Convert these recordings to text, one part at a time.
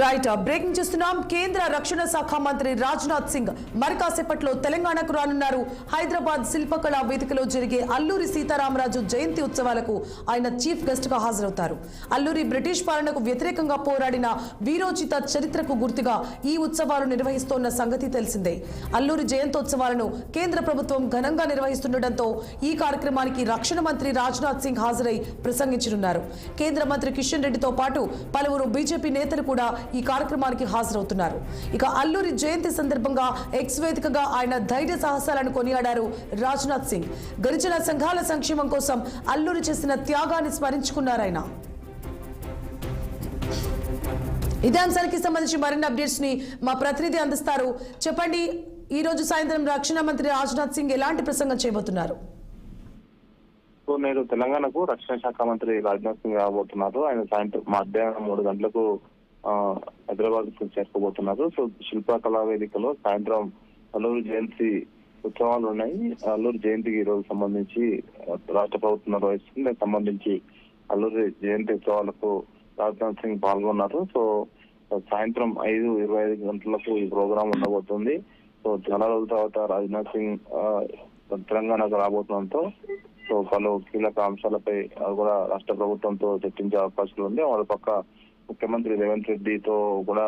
Right breaking చూస్తున్నాం కేంద్ర రక్షణ శాఖ మంత్రి రాజ్నాథ్ సింగ్ మరికాసేపట్లో తెలంగాణకు రానున్నారు హైదరాబాద్ శిల్పకళా వేదికలో జరిగే అల్లూరి సీతారామరాజు జయంతి ఉత్సవాలకు ఆయన చీఫ్ గెస్ట్గా హాజరవుతారు. అల్లూరి బ్రిటిష్ పాలనకు వ్యతిరేకంగా పోరాడిన వీరోచిత చరిత్రకు గుర్తుగా ఈ ఉత్సవాలు నిర్వహిస్తోన్న సంగతి తెలిసిందే. అల్లూరి జయంతోత్సవాలను కేంద్ర ప్రభుత్వం ఘనంగా నిర్వహిస్తుండటంతో ఈ కార్యక్రమానికి రక్షణ మంత్రి రాజ్నాథ్ సింగ్ హాజరై ప్రసంగించనున్నారు. కేంద్ర మంత్రి కిషన్ రెడ్డితో పాటు పలువురు బీజేపీ నేతలు కూడా ఈ కార్యక్రమానికి హాజరవుతున్నారు. ఇక అల్లూరి జయంతి సందర్భంగా ఎక్స్ వేదికగా ఆయన ధైర్య సాహసాలను కొనియాడారు రాజ్నాథ్ సింగ్. గిరిజన సంఘాల సంక్షేమం కోసం అల్లూరి చేసిన త్యాగాన్ని స్మరించుకున్నారు ఆయన. ఇదే అంశానికి సంబంధించి మరిన్ని అప్డేట్స్ని మా ప్రతినిధి అందిస్తారు. చెప్పండి ఈ రోజు సాయంత్రం రక్షణ మంత్రి రాజ్నాథ్ సింగ్ ఎలాంటి ప్రసంగం చేయబోతున్నారు? నేడు తెలంగాణకు రక్షణ శాఖ మంత్రి రాజ్నాథ్ సింగ్ రాబోతున్నారు. ఆయన సాయంత్రం మధ్యాహ్నం మూడు గంటలకు హైదరాబాద్కు చేరుకోబోతున్నారు. సో శిల్పకళా వేదికలో సాయంత్రం అల్లూరు జయంతి ఉత్సవాలు ఉన్నాయి. అల్లూరు జయంతికి ఈ రోజు సంబంధించి రాష్ట్ర ప్రభుత్వం నిర్వహిస్తుంది దానికి సంబంధించి అల్లూరి జయంతి ఉత్సవాలకు రాజ్నాథ్ సింగ్ పాల్గొన్నారు. సో సాయంత్రం ఐదు ఇరవై ఐదు గంటలకు ఈ ప్రోగ్రాం ఉండబోతుంది. సో చాలా రోజుల తర్వాత రాజ్నాథ్ సింగ్ తెలంగాణకు రాబోతుండటంతో సో పలు కీలక అంశాలపై కూడా రాష్ట్ర ప్రభుత్వంతో చర్చించే అవకాశాలు ఉంది. వాళ్ళ పక్క ముఖ్యమంత్రి రేవంత్ రెడ్డితో కూడా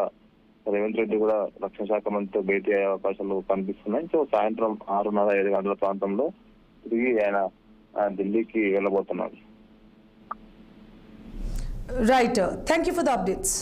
రేవంత్ రెడ్డి కూడా రక్షణ శాఖ మంత్రితో భేటీ అయ్యే అవకాశాలు కనిపిస్తున్నాయి. సో సాయంత్రం ఆరున్నర ఐదు గంటల ప్రాంతంలో తిరిగి ఆయన ఆ, ఢిల్లీకి వెళ్ళబోతున్నారు. Right thank you for the updates